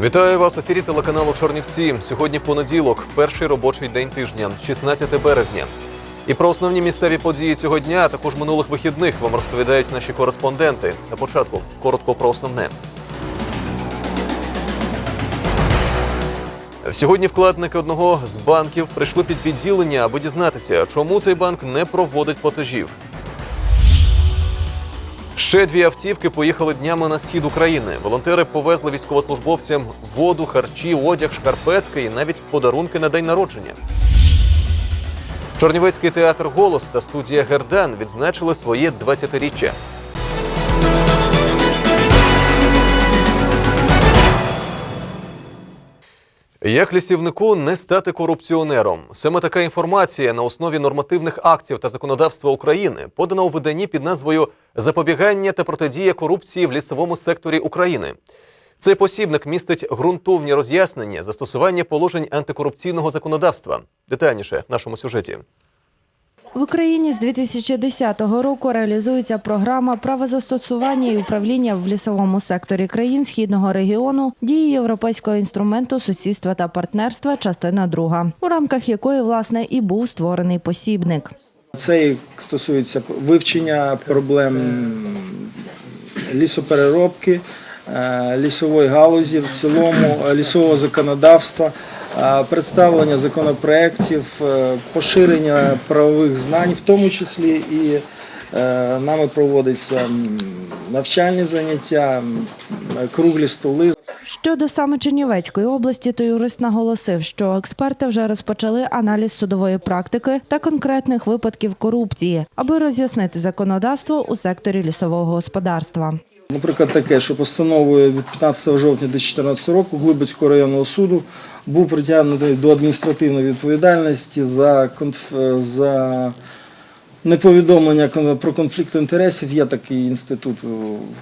Вітаю вас ефірі телеканалу Чорнівці. Сьогодні понеділок, перший робочий день тижня, 16 березня. І про основні місцеві події цього дня, а також минулих вихідних вам розповідають наші кореспонденти. На початку коротко про основне. Сьогодні вкладники одного з банків прийшли під відділення, аби дізнатися, чому цей банк не проводить платежів. Ще дві автівки поїхали днями на схід України. Волонтери повезли військовослужбовцям воду, харчі, одяг, шкарпетки і навіть подарунки на день народження. Чорнівецький театр Голос та студія Гердан відзначили своє 20-річчя. Як лісівнику не стати корупціонером? Саме така інформація на основі нормативних актів та законодавства України подана у виданні під назвою Запобігання та протидія корупції в лісовому секторі України. Цей посібник містить ґрунтовні роз'яснення застосування положень антикорупційного законодавства. Детальніше в нашому сюжеті. В Україні з 2010 року реалізується програма правозастосування і управління в лісовому секторі країн східного регіону дії європейського інструменту сусідства та партнерства, частина друга, у рамках якої власне і був створений посібник. Це стосується вивчення проблем лісопереробки, е, лісової галузі в цілому, лісового законодавства, представлення законопроєктів, е, поширення правових знань, в тому числі і е, нами проводяться навчальні заняття, круглі столи. Щодо саме Чернівецької області, то юрист наголосив, що експерти вже розпочали аналіз судової практики та конкретних випадків корупції, аби роз'яснити законодавство у секторі лісового господарства. Наприклад, таке, що постановою від 15 жовтня 2014 року Глибоцького районного суду був притягнутий до адміністративної відповідальності за, конф... за неповідомлення про конфлікт інтересів. Є такий інститут е,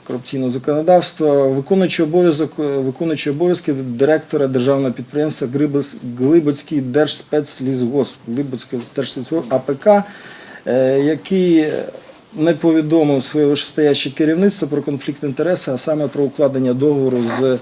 корупційного законодавства, виконуючий обов'язок, виконуючий обов'язки директора державного підприємства Глибоц- Глибоцький держспецлісгосп, Глибоцький держспецлісгосп АПК, е, який не повідомив своє вищестояще керівництво про конфлікт інтересу, а саме про укладення договору з,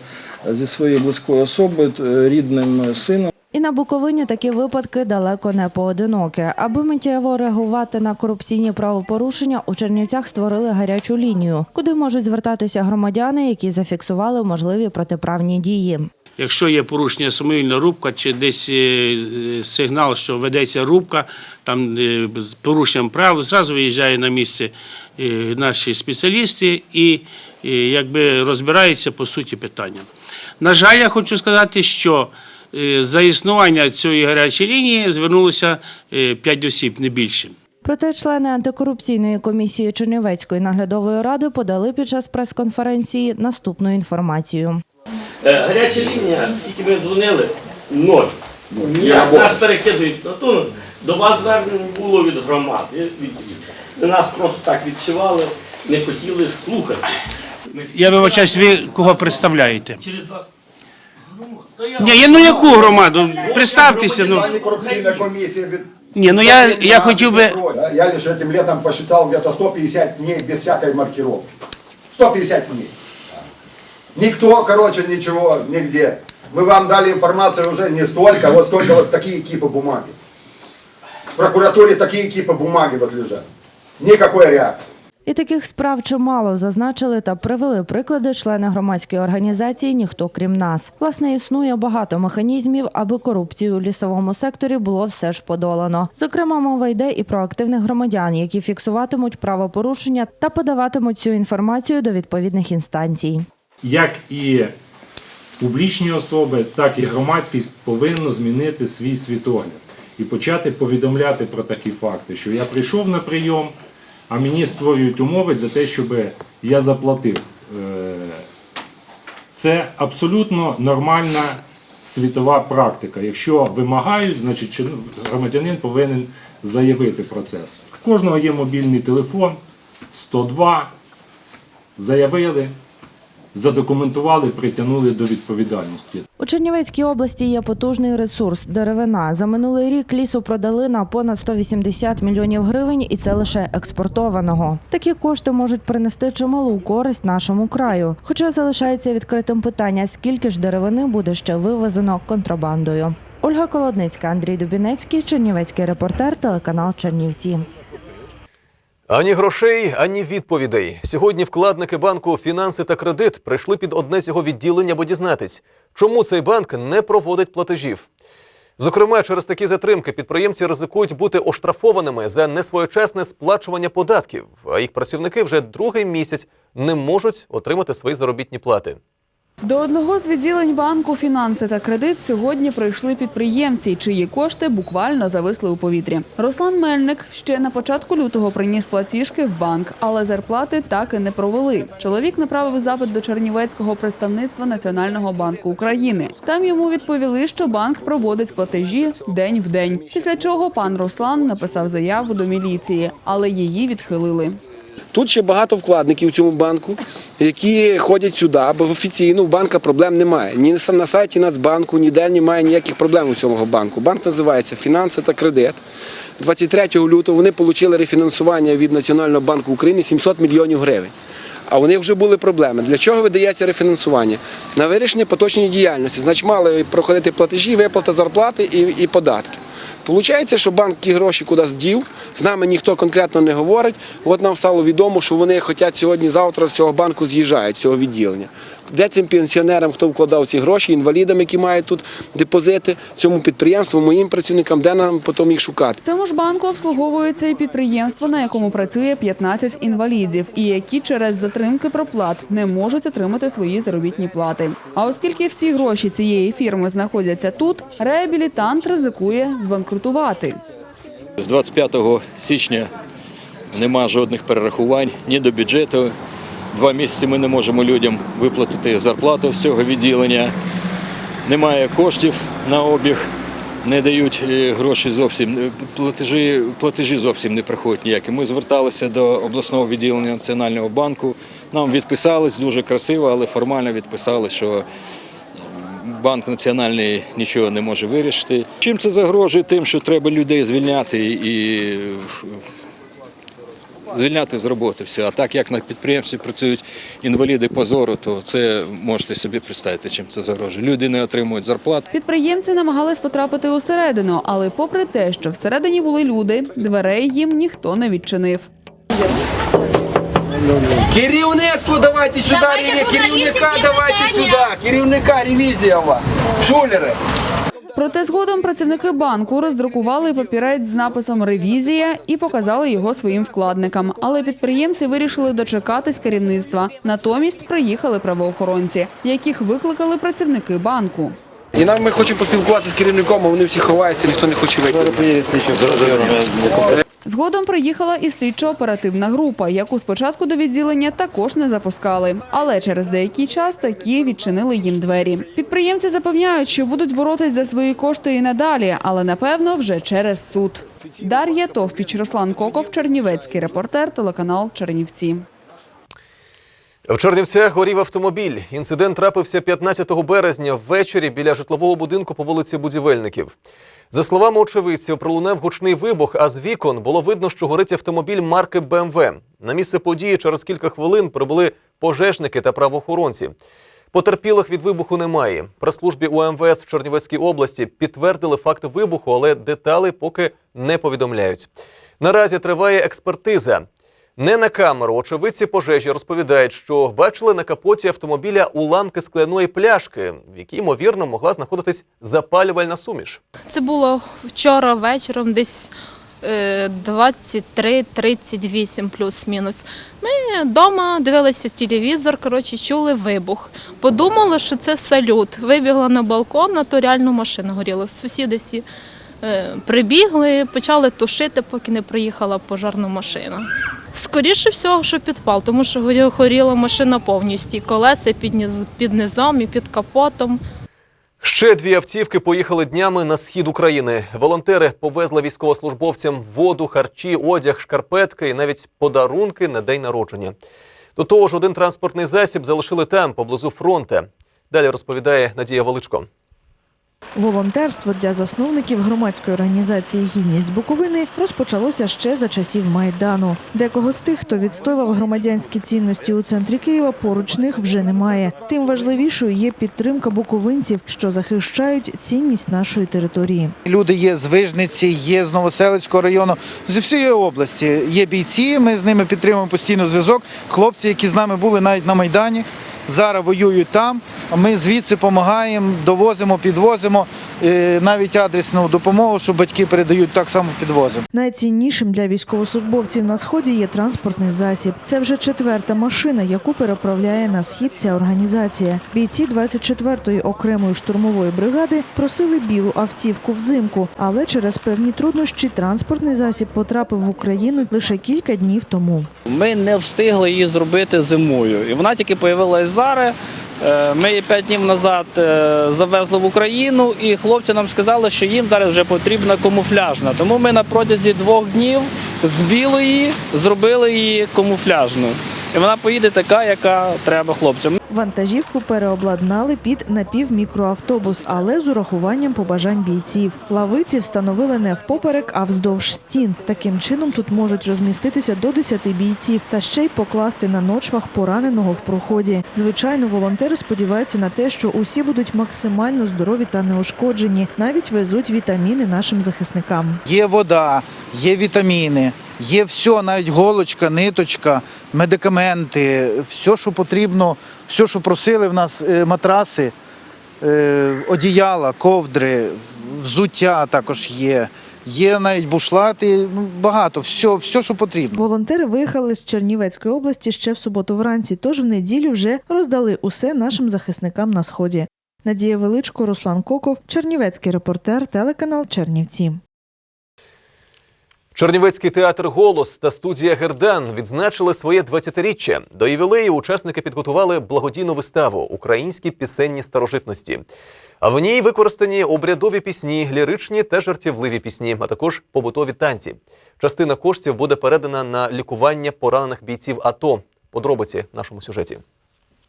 зі своєю близькою особою, рідним сином. І на Буковині такі випадки далеко не поодинокі. Аби миттєво реагувати на корупційні правопорушення, у Чернівцях створили гарячу лінію, куди можуть звертатися громадяни, які зафіксували можливі протиправні дії. Якщо є порушення самовільна рубка чи десь е, е, сигнал, що ведеться рубка, там е, з порушенням правил, зразу виїжджає на місце е, наші спеціалісти і е, якби розбираються по суті питання. На жаль, я хочу сказати, що е, за існування цієї гарячої лінії звернулося 5 осіб, не більше. Проте члени антикорупційної комісії Чернівецької наглядової ради подали під час прес-конференції наступну інформацію. Е, Гаряча лінія, скільки ми дзвонили, ноль. Ніяк нас перекидують на ту. До вас звернень було від громад. від- від- Нас просто так відчували, не хотіли слухати. Я вибачаюсь, ви кого представляєте? Через два Ні, я- ну яку громаду? Представтеся. Ну. Антикоррупционная комиссия. ведь- Не, ну я- я хотел бы- Я лишь этим летом посчитал где-то 150 дней без всякой маркировки. 150 дней. Никто, короче, ничего, нигде. Мы вам дали информацию уже не столько, вот сколько вот такие кипы бумаги. В прокуратуре такие кипы бумаги вот лежат. Никакой реакции. І таких справ чимало зазначили та привели приклади члени громадської організації Ніхто крім нас. Власне, існує багато механізмів, аби корупцію у лісовому секторі було все ж подолано. Зокрема, мова йде і про активних громадян, які фіксуватимуть правопорушення та подаватимуть цю інформацію до відповідних інстанцій. як і публічні особи, так і громадськість повинно змінити свій світогляд і почати повідомляти про такі факти, що я прийшов на прийом, а мені створюють умови для те, щоб я заплатив. Е, Це абсолютно нормальна світова практика. Якщо вимагають, значить громадянин повинен заявити про це. У кожного є мобільний телефон 102, заявили, задокументували, притягнули до відповідальності. У Чернівецькій області є потужний ресурс деревина. За минулий рік лісу продали на понад 180 мільйонів гривень, і це лише експортованого. Такі кошти можуть принести чималу користь нашому краю. Хоча залишається відкритим питання, скільки ж деревини буде ще вивезено контрабандою. Ольга Колодницька, Андрій Дубінецький, Чернівецький репортер, телеканал Чернівці. Ані грошей, ані відповідей. Сьогодні вкладники банку Фінанси та кредит прийшли під одне з його відділень, аби дізнатись, чому цей банк не проводить платежів. Зокрема, через такі затримки підприємці ризикують бути оштрафованими за несвоєчасне сплачування податків, а їх працівники вже другий місяць не можуть отримати свої заробітні плати. До одного з відділень банку «Фінанси та кредит» сьогодні прийшли підприємці, чиї кошти буквально зависли у повітрі. Руслан Мельник ще на початку лютого приніс платіжки в банк, але зарплати так і не провели. Чоловік направив запит до Чернівецького представництва Національного банку України. Там йому відповіли, що банк проводить платежі день в день. Після чого пан Руслан написав заяву до міліції, але її відхилили. Тут ще багато вкладників у цьому банку, які ходять сюди, бо офіційно у банка проблем немає. Ні на сайті Нацбанку, ніде немає ніяких проблем у цьому банку. Банк називається Фінанси та кредит. 23 лютого вони отримали рефінансування від Національного банку України 700 мільйонів гривень. А у них вже були проблеми. Для чого видається рефінансування? На вирішення поточної діяльності. Значить, мали проходити платежі, виплата зарплати і, податки. Получається, що банк ті гроші кудись дів, з нами ніхто конкретно не говорить. От нам стало відомо, що вони хочуть сьогодні-завтра з цього банку з'їжджають, з цього відділення. Де цим пенсіонерам, хто вкладав ці гроші, інвалідам, які мають тут депозити, цьому підприємству, моїм працівникам, де нам потім їх шукати? Цьому ж банку обслуговується і підприємство, на якому працює 15 інвалідів, і які через затримки проплат не можуть отримати свої заробітні плати. А оскільки всі гроші цієї фірми знаходяться тут, реабілітант ризикує збанкрутувати. З 25 січня нема жодних перерахувань ні до бюджету. Два місяці ми не можемо людям виплатити зарплату з цього відділення. Немає коштів на обіг, не дають е, гроші зовсім. е, Платежі, платежі зовсім не приходять ніякі. Ми зверталися до обласного відділення Національного банку. Нам відписались дуже красиво, але формально відписали, що банк національний нічого не може вирішити. Чим це загрожує? Тим, що треба людей звільняти і звільняти з роботи все. А так як на підприємстві працюють інваліди по зору, то це можете собі представити, чим це загрожує. Люди не отримують зарплат. Підприємці намагались потрапити усередину, але попри те, що всередині були люди, дверей їм ніхто не відчинив. Керівництво давайте сюди, керівника давайте сюди, керівника ревізія у вас. Шулери. Проте згодом працівники банку роздрукували папірець з написом Ревізія і показали його своїм вкладникам. Але підприємці вирішили дочекатись керівництва. Натомість приїхали правоохоронці, яких викликали працівники банку. І нам ми хочемо поспілкуватися з керівником, а вони всі ховаються, ніхто не хоче вийти. Згодом приїхала і слідчо-оперативна група, яку спочатку до відділення також не запускали. Але через деякий час такі відчинили їм двері. Підприємці запевняють, що будуть боротись за свої кошти і надалі, але напевно вже через суд. Дар'я Товпіч, Руслан Коков, Чернівецький репортер, телеканал Чернівці. В Чернівцях горів автомобіль. Інцидент трапився 15 березня ввечері біля житлового будинку по вулиці Будівельників. За словами очевидців, пролунав гучний вибух, а з вікон було видно, що горить автомобіль марки БМВ. На місце події через кілька хвилин прибули пожежники та правоохоронці. Потерпілих від вибуху немає. При службі УМВС в Чернівецькій області підтвердили факт вибуху, але деталі поки не повідомляють. Наразі триває експертиза. Не на камеру очевидці пожежі розповідають, що бачили на капоті автомобіля уламки скляної пляшки, в якій, ймовірно, могла знаходитись запалювальна суміш. Це було вчора вечором, десь е, 23-38 плюс-мінус. Ми вдома дивилися телевізор, коротше, чули вибух. Подумали, що це салют. Вибігла на балкон, а то реально машина горіла. Сусіди всі е, прибігли, почали тушити, поки не приїхала пожарна машина. Скоріше всього, що підпал, тому що горіла машина повністю. І колеса під, низ- під низом і під капотом. Ще дві автівки поїхали днями на схід України. Волонтери повезли військовослужбовцям воду, харчі, одяг, шкарпетки і навіть подарунки на день народження. До того ж, один транспортний засіб залишили там, поблизу фронту. Далі розповідає Надія Величко. Волонтерство для засновників громадської організації Гідність Буковини розпочалося ще за часів Майдану. Декого з тих, хто відстоював громадянські цінності у центрі Києва, поруч них вже немає. Тим важливішою є підтримка буковинців, що захищають цінність нашої території. Люди є з Вижниці, є з Новоселицького району, зі всієї області. Є бійці, ми з ними підтримуємо постійно зв'язок. Хлопці, які з нами були навіть на Майдані, зараз воюють там. А ми звідси допомагаємо, довозимо, підвозимо е, навіть адресну допомогу, що батьки передають так само підвозимо. Найціннішим для військовослужбовців на сході є транспортний засіб. Це вже четверта машина, яку переправляє на схід ця організація. Бійці 24-ї окремої штурмової бригади просили білу автівку взимку, але через певні труднощі транспортний засіб потрапив в Україну лише кілька днів тому. Ми не встигли її зробити зимою. І вона тільки з'явилася зараз. Е, Ми п'ять днів назад е, завезли в Україну, і хлопці нам сказали, що їм зараз вже потрібна камуфляжна. Тому ми на протязі двох днів з білої зробили її камуфляжну. І вона поїде така, яка треба хлопцям. Вантажівку переобладнали під напівмікроавтобус, але з урахуванням побажань бійців. Лавиці встановили не впоперек, а вздовж стін. Таким чином тут можуть розміститися до 10 бійців та ще й покласти на ночвах пораненого в проході. Звичайно, волонтери сподіваються на те, що усі будуть максимально здорові та неушкоджені. Навіть везуть вітаміни нашим захисникам. Є вода, є вітаміни, є все, навіть голочка, ниточка, медикаменти, все, що потрібно, все, що просили в нас е, матраси, е, одіяла, ковдри, взуття також є. Є навіть бушлати, ну багато, все, все, що потрібно. Волонтери виїхали з Чернівецької області ще в суботу вранці, тож в неділю вже роздали усе нашим захисникам на сході. Надія Величко, Руслан Коков, Чернівецький репортер, телеканал Чернівці. Чернівецький театр Голос та студія Гердан відзначили своє 20-річчя. До ювілею учасники підготували благодійну виставу Українські пісенні старожитності. А в ній використані обрядові пісні, ліричні та жартівливі пісні, а також побутові танці. Частина коштів буде передана на лікування поранених бійців АТО. Подробиці в нашому сюжеті.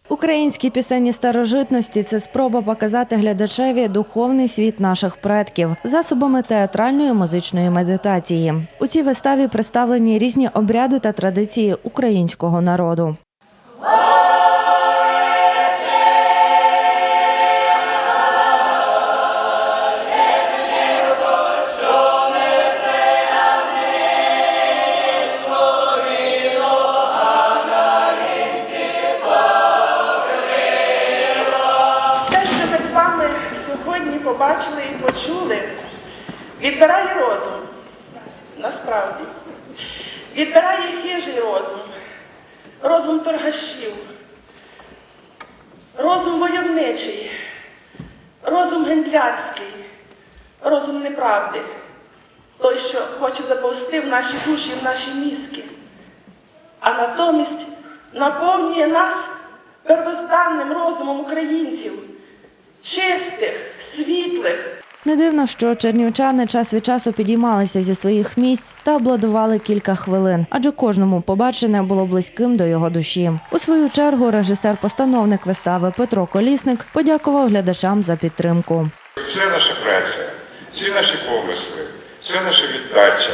Українські пісенні старожитності це спроба показати глядачеві духовний світ наших предків засобами театральної музичної медитації. У цій виставі представлені різні обряди та традиції українського народу. Відбирає розум. Насправді. Відбирає хижий розум, розум торгашів, розум войовничий, розум гендлярський, розум неправди. Той, що хоче заповзти в наші душі, в наші мізки, а натомість наповнює нас первозданним розумом українців, чистих, світлих, Не дивно, що чернівчани час від часу підіймалися зі своїх місць та обладували кілька хвилин, адже кожному побачене було близьким до його душі. У свою чергу режисер-постановник вистави Петро Колісник подякував глядачам за підтримку. Це наша праця, ці наші помисли, це наша віддача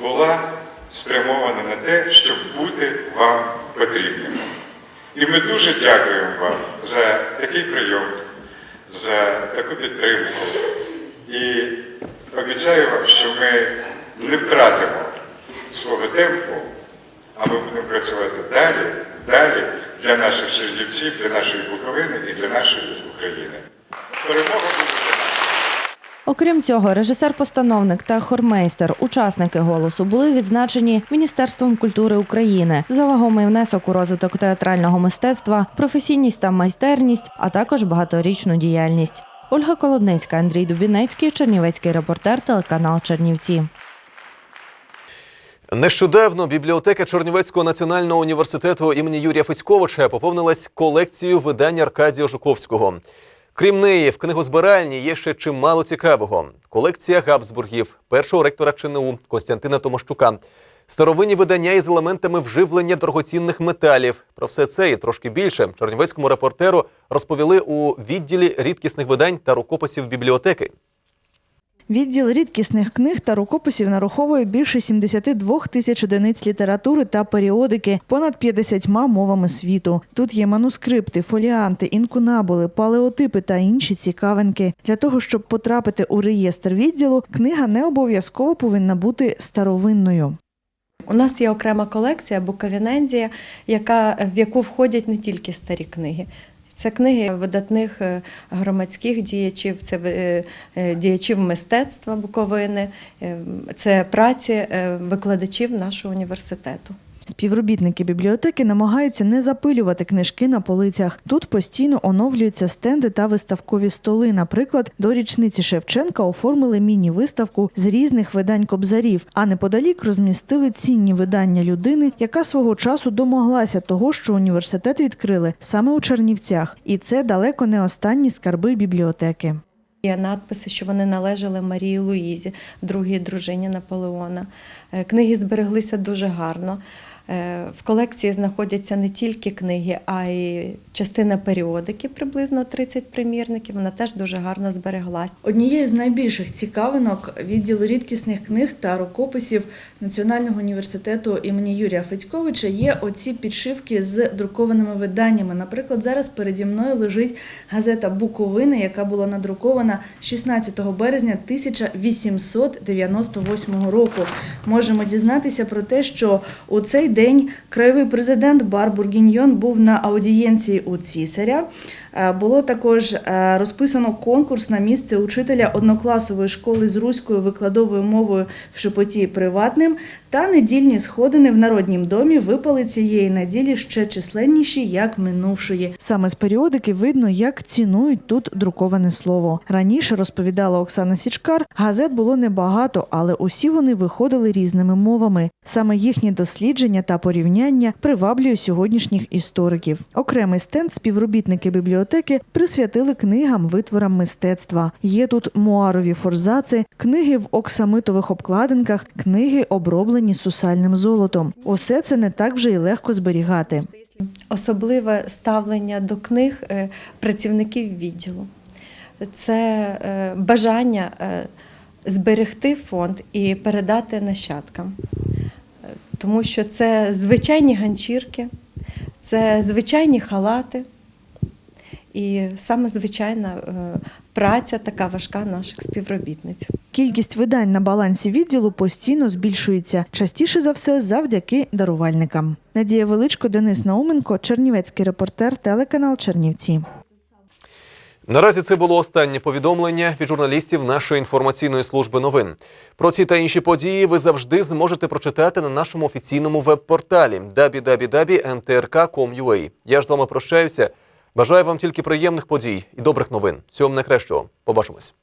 була спрямована на те, щоб бути вам потрібними. І ми дуже дякуємо вам за такий прийом, за таку підтримку. І обіцяю вам, що ми не втратимо свого темпу, а ми будемо працювати далі, далі для наших чернівців, для нашої Буковини і для нашої України. Перемога буде. Окрім цього, режисер-постановник та хормейстер, учасники голосу, були відзначені Міністерством культури України за вагомий внесок у розвиток театрального мистецтва, професійність та майстерність, а також багаторічну діяльність. Ольга Колодницька, Андрій Дубінецький, Чернівецький репортер, телеканал Чернівці. Нещодавно бібліотека Чернівецького національного університету імені Юрія Федьковича поповнилась колекцією видань Аркадія Жуковського. Крім неї, в книгозбиральні є ще чимало цікавого. Колекція Габсбургів, першого ректора ЧНУ Костянтина Томощука, старовинні видання із елементами вживлення дорогоцінних металів. Про все це і трошки більше чернівецькому репортеру розповіли у відділі рідкісних видань та рукописів бібліотеки. Відділ рідкісних книг та рукописів нараховує більше 72 тисяч одиниць літератури та періодики понад 50 мовами світу. Тут є манускрипти, фоліанти, інкунабули, палеотипи та інші цікавинки. Для того, щоб потрапити у реєстр відділу, книга не обов'язково повинна бути старовинною. У нас є окрема колекція Буковінензія, яка, в яку входять не тільки старі книги. Це книги видатних е, громадських діячів, це е, е, діячів мистецтва Буковини, е, це праці викладачів нашого університету. Співробітники бібліотеки намагаються не запилювати книжки на полицях. Тут постійно оновлюються стенди та виставкові столи. Наприклад, до річниці Шевченка оформили міні-виставку з різних видань кобзарів, а неподалік розмістили цінні видання людини, яка свого часу домоглася того, що університет відкрили саме у Чернівцях. І це далеко не останні скарби бібліотеки. Є надписи, що вони належали Марії Луїзі, другій дружині Наполеона. Е, Книги збереглися дуже гарно. Е, В колекції знаходяться не тільки книги, а й частина періодики, приблизно 30 примірників. Вона теж дуже гарно збереглась. Однією з найбільших цікавинок відділу рідкісних книг та рукописів Національного університету імені Юрія Федьковича є оці підшивки з друкованими виданнями. Наприклад, зараз переді мною лежить газета Буковина, яка була надрукована 16 березня 1898 року. Можемо дізнатися про те, що у цей день краєвий президент Бар Бургіньйон був на аудієнції у цісаря. Е, Було також е, розписано конкурс на місце учителя однокласової школи з руською викладовою мовою в Шепоті приватним. Та недільні сходини в народнім домі випали цієї неділі ще численніші, як минувшої. Саме з періодики видно, як цінують тут друковане слово. Раніше розповідала Оксана Січкар, газет було небагато, але усі вони виходили різними мовами. Саме їхні дослідження та порівняння приваблює сьогоднішніх істориків. Окремий стенд співробітники бібліотеки присвятили книгам, витворам мистецтва. Є тут муарові форзаци, книги в оксамитових обкладинках, книги оброблені сусальним золотом. Усе це не так вже й легко зберігати. Особливе ставлення до книг е, працівників відділу. Це е, бажання е, зберегти фонд і передати нащадкам. Тому що це звичайні ганчірки, це звичайні халати і саме звичайна е, праця, така важка наших співробітниць. Кількість видань на балансі відділу постійно збільшується, частіше за все завдяки дарувальникам. Надія Величко, Денис Науменко, Чернівецький репортер, телеканал Чернівці. Наразі це було останнє повідомлення від журналістів нашої інформаційної служби новин. Про ці та інші події ви завжди зможете прочитати на нашому офіційному веб-порталі www.mtrk.com.ua. Я ж з вами прощаюся. Бажаю вам тільки приємних подій і добрих новин. Всього вам найкращого. Побачимось.